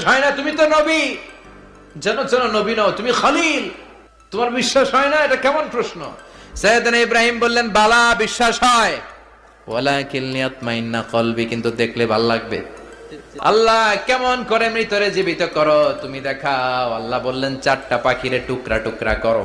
বিশ্বাস হয় না, তুমি তো নবী। যেন যেন নবী নও, তুমি খালিল। তোমার বিশ্বাস হয় না, এটা কেমন প্রশ্ন? সৈয়দনা ইব্রাহিম বললেন, বালা, বিশ্বাস হয়। ওয়ালাকিন লিয়াতমাইন্না কলবি, কিন্তু দেখলে ভালো লাগবে। আল্লাহ কেমন করে মৃতরে জীবিত করো, তুমি দেখাও। আল্লাহ বললেন, চারটা পাখিরে টুকরা টুকরা করো।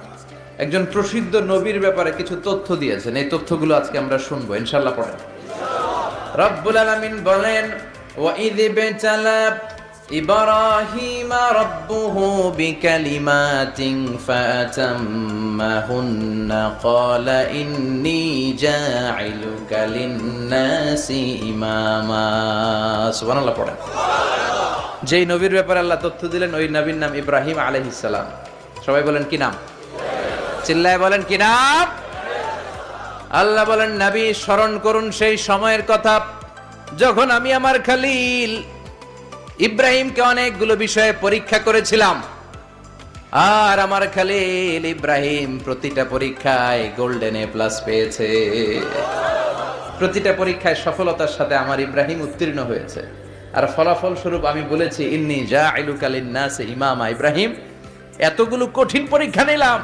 একজন প্রসিদ্ধ নবীর ব্যাপারে কিছু তথ্য দিয়েছেন। এই তথ্যগুলো আজকে আমরা শুনব। ইনশাল্লাহ পড়েন। রব্বুল আলামিন বলেন, ওয়াইদ ইবতালা ইব্রাহিম রাব্বুহু বিকালিমাতিন ফাতাম্মাহুন্না, ক্বালা ইন্নী জাইলুকা লিন-নাসি ইমামা। সুবহানাল্লাহ পড়েন। যেই নবীর ব্যাপারে আল্লাহ তথ্য দিলেন, ওই নবীর নাম ইব্রাহিম আলাইহিস সালাম। সবাই বলেন, কি নাম? চিল্লায় বলেন, কি নাম? আল্লাহ বলেন, নবী, স্মরণ করুন সেই সময়ের কথা। যখন আমি আমার খালিল ইব্রাহিমকে অনেকগুলো বিষয়ে পরীক্ষা করেছিলাম, আর আমার খালিল ইব্রাহিম প্রতিটা পরীক্ষায় গোল্ডেন এ প্লাস পেয়েছে। প্রতিটা পরীক্ষায় সফলতার সাথে আমার ইব্রাহিম উত্তীর্ণ হয়েছে। আর ফলাফল স্বরূপ আমি বলেছি, ইন্নি যা ইলুকালিন নাসে ইমামা ইব্রাহিম। এতগুলো কঠিন পরীক্ষা নিলাম।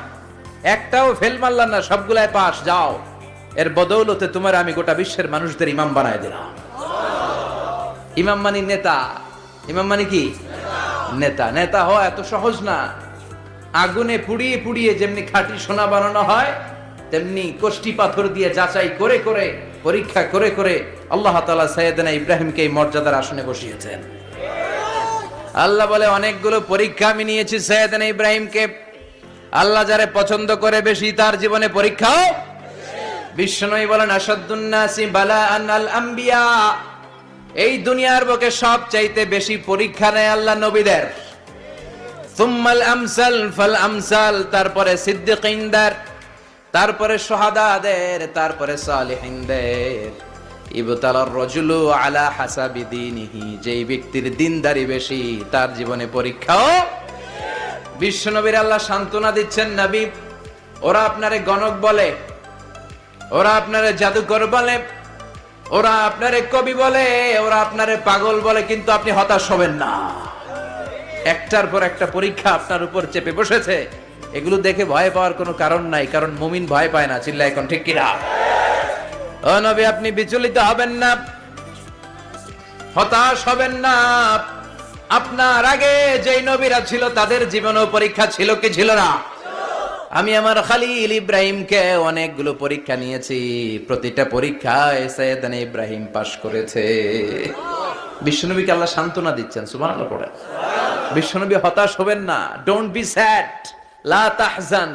একটাও ফেল মারলাম না সবগুলায় পাস, যাও। এর বদৌলতে তোমার আমি গোটা বিশ্বের মানুষদের ইমাম বানায় দিলাম। ইমাম মানি নেতা। ইমাম মানে কি? নেতা। নেতা হওয়া এত সহজ না। আগুনে পুড়িয়ে পুড়িয়ে যেমনি খাঁটি সোনা বানানো হয়, তেমনি কষ্টি পাথর দিয়ে যাচাই করে করে, পরীক্ষা করে করে আল্লাহ তালা সৈয়দনা ইব্রাহিমকে এই মর্যাদার আসনে বসিয়েছেন। আল্লাহ বলে, অনেকগুলো পরীক্ষা আমি নিয়েছি সৈয়দনা ইব্রাহিমকে। আল্লাহ যারে পছন্দ করে বেশি, তার জীবনে পরীক্ষাও বিশ্বনবী বলেন আসাদুন্নাসি বালা আল আম্বিয়া এই দুনিয়ার বুকে সব চাইতে বেশি পরীক্ষা নেয় আল্লাহ নবীদের। সুম্মাল আমসাল ফাল আমসাল, তারপরে সিদ্দিকিনদের, তারপরে সোহাদাদের, তারপরে সালিহিনদের। ইবতালার রজুলু আলা হাসাবি দীনিহি, যেই ব্যক্তির দিনদারি বেশি, তার জীবনে পরীক্ষাও বিশ্বনবীর আল্লাহ সান্ত্বনা দিচ্ছেন নবী। ওরা আপনারে গণক বলে, ওরা আপনারে জাদুকর বলে, ওরা আপনারে কবি বলে, ওরা আপনারে পাগল বলে, কিন্তু আপনি হতাশ হবেন না। একটার পর একটা পরীক্ষা আপনার উপর চেপে বসেছে। এগুলো দেখে ভয় পাওয়ার কোনো কারণ নাই, কারণ মুমিন ভয় পায় না চিল্লা এখন ঠিক কিনা? ও নবী, আপনি বিচলিত হবেন না, হতাশ হবেন না। আপনার আগে যেই নবীরা ছিল, তাদের জীবনেও পরীক্ষা ছিল কি ছিল না? আমি আমার খালিল ইব্রাহিমকে অনেকগুলো পরীক্ষা নিয়েছি। প্রতিটা সৈয়দান ইব্রাহিম পাশ করেছে। বিশ্বনবীকে আল্লাহ সান্ত্বনা দিচ্ছেন সুমান আল্লাহ পড়ে বিশ্বনবী হতাশ হবেন না। ডোন্ট বি স্যাড লা তাহজান।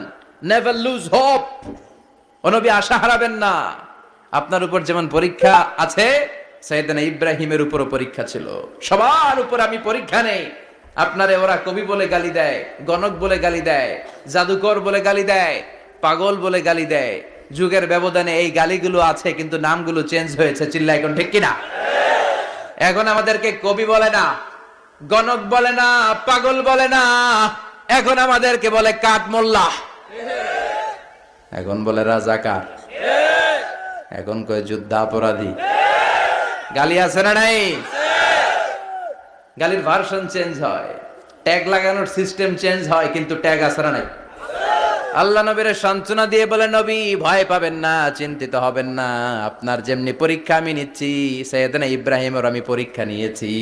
নেভার লুজ হোপ অনবী আশা হারাবেন না। আপনার উপর যেমন পরীক্ষা আছে সৈয়দানা ইব্রাহিমের উপরও পরীক্ষা ছিল। সবার উপর আমি পরীক্ষা নেই। আপনারে ওরা কবি বলে গালি দেয়, গণক বলে গালি দেয়, জাদুকর বলে গালি দেয়, পাগল বলে গালি দেয়। যুগের ব্যবধানে এই গালিগুলো আছে, কিন্তু নামগুলো চেঞ্জ হয়েছে। চিল্লা এখন ঠিক কিনা? এখন আমাদেরকে কবি বলে না, গণক বলে না, পাগল বলে না। এখন আমাদেরকে বলে কাঠ মোল্লা। এখন বলে রাজাকার। এখন কয় যুদ্ধাপরাধী। গালি আছে না নাই? গালির ভার্সন চেঞ্জ হয়। ট্যাগ লাগানোর সিস্টেম চেঞ্জ হয়, কিন্তু ট্যাগ আছে না নাই? আল্লাহ নবীর সান্ত্বনা দিয়ে বলে, নবী, ভয় পাবেন না, চিন্তিত হবেন না। আপনার যেমনি পরীক্ষা আমি নিচ্ছি, সৈয়দনা ইব্রাহিমের আমি পরীক্ষা নিয়েছি।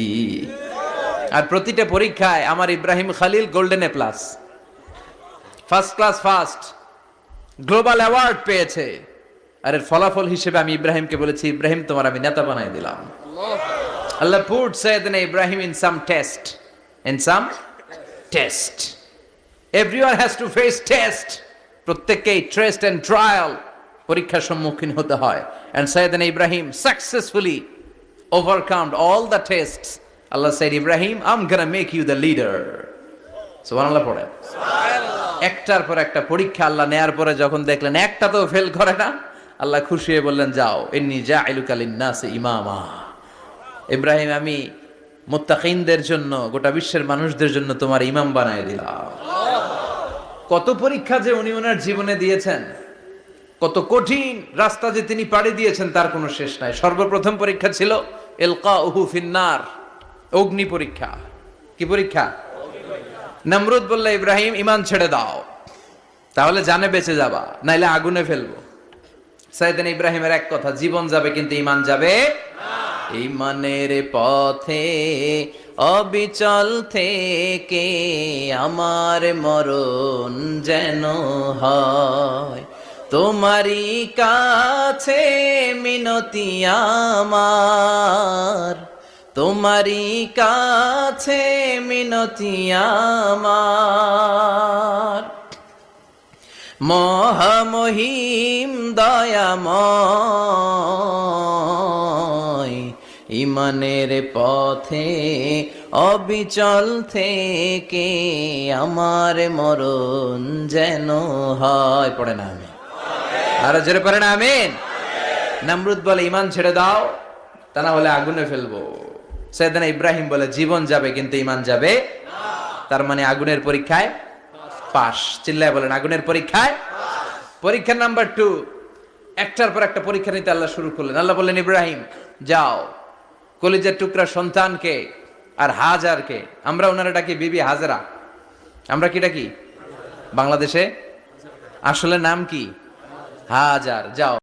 আর প্রতিটা পরীক্ষায় আমার Ibrahim Khalil golden A plus first class first global award পেয়েছে। আর এর ফলাফল হিসেবে আমি ইব্রাহিমকে বলেছি, ইব্রাহিম, তোমার আমি নেতা বানাই দিলাম। Allah put Syedna Ibrahim in some test. In some test. Everyone has to face test প্রত্যেককেই ট্রেস্ট এন্ড ট্রায়াল পরীক্ষার সম্মুখীন হতে হয়। And Syedna Ibrahim successfully overcome all the tests Allah said Ibrahim I'm gonna make you the leader. সুবহানাল্লাহ একটার পর একটা পরীক্ষা আল্লাহ নেয়ার পরে যখন দেখলেন, একটা তো ফেল করে না। আল্লাহ খুশি হয়ে বললেন, যাও এমনি যা ইলুকালিন নাসে ইমামা। ইব্রাহিম, আমি মুত্তাকিনদের জন্য, গোটা বিশ্বের মানুষদের জন্য তোমার ইমাম বানায় দিলাম। কত পরীক্ষা যে উনি ওনার জীবনে দিয়েছেন, কত কঠিন রাস্তা যে তিনি পাড়ি দিয়েছেন, তার কোনো শেষ নাই। সর্বপ্রথম পরীক্ষা ছিল এলকা উহু ফিন্নার, অগ্নি পরীক্ষা। কি পরীক্ষা? নমরুদ বললে, ইব্রাহিম, ইমান ছেড়ে দাও, তাহলে জানে বেঁচে যাবা, নাইলে আগুনে ফেলব। সাইদিন ইব্রাহিমের এক কথা, জীবন যাবে কিন্তু ইমান যাবে ইমানের পথে, অবিচল থেকে আমার মরণ যেন হয়। তোমারই কাছে মিনতি আমার। তোমারই কাছে মিনতি আমার। মহামহিম দয়াময়, ইমানের পথে অবিচল থেকে আমার মরণ যেন হয়। পড়ে না আমি আর জোরে পড়ে না, আমিন। নামরুদ বলে ইমান ছেড়ে দাও, তা না হলে আগুনে ফেলব। সেদিন ইব্রাহিম বলে, জীবন যাবে, কিন্তু ইমান যাবে তার মানে আগুনের পরীক্ষায় পাশ চিল্লায় বলেন, আগুনের পরীক্ষায় পরীক্ষা নাম্বার টু। একটার পর একটা পরীক্ষা নিতে আল্লাহ শুরু করলেন। আল্লাহ বললেন, ইব্রাহিম, যাও। কলিজের টুকরা সন্তানকে আর হাজারকে। আমরা ওনারা ডাকি বিবি হাজারা। আমরা কি ডাকি? বাংলাদেশে? আসলে নাম কি? হাজার। যাও।